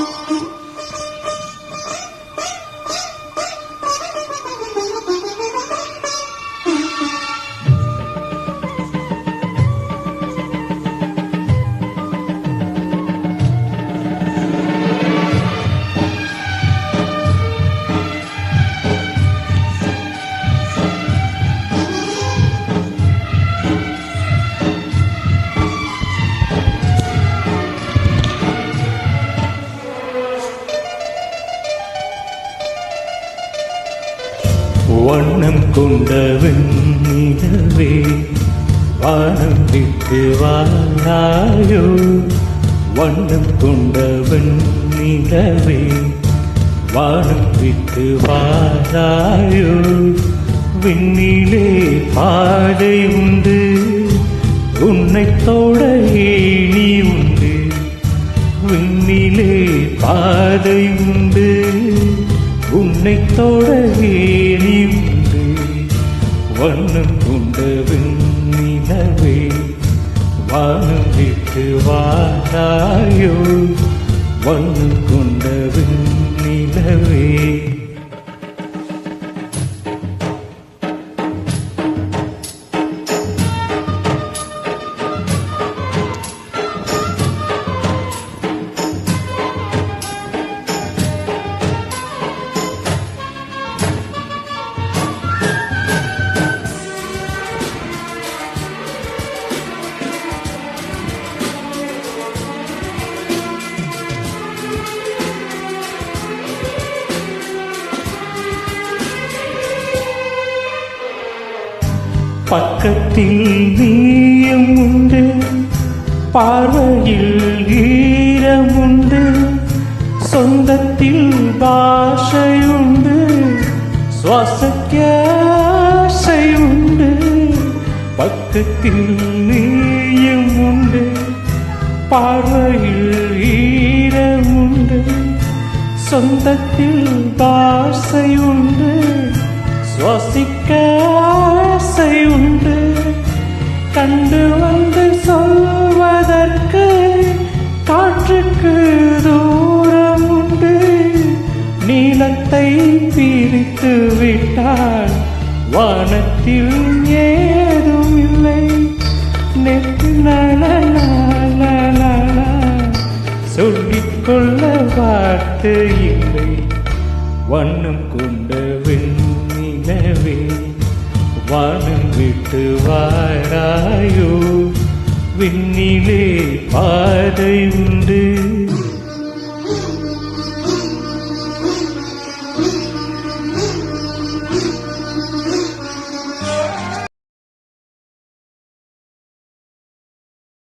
Ooh. வண்ணம் கொண்டவன் நிலவே வானம் விட்டு வாழ்ந்தாயோ வண்ணம் கொண்டவன் நிலவே வானம் விட்டு வாழ்ந்தாயோ விண்ணிலே பாதை உண்டு. உன்னை தோட ஏணி உண்டு. விண்ணிலே பாதை உண்டு. உன்னை தொட ஏறி உண்டு வண்ணம் கொண்ட நிலவே வானம் விட்டு பக்கத்தில் நீயும் உண்டு பார்வையில் ஈரமுண்டு சொந்தத்தில் பாஷையுண்டு சுவாசக்கியாசை உண்டு பக்கத்தில் நீயும் உண்டு பார்வையில் ஈரமுண்டு சொந்தத்தில் பாஷையுண்டு சுவாசிக்க ஆசை உண்டு. கண்டு வந்து சொல்வதற்கு காற்றுக்கு தூரம் உண்டு. நீளத்தை பிரித்து விட்டால் வானத்தில் ஏதும் இல்லை. நெத்து சொல்லிக்கொள்ள வார்த்தை இல்லை. வண்ணம் கொண்ட வானம் விட்டு வாராயோ. விண்ணிலே பாதை உண்டு.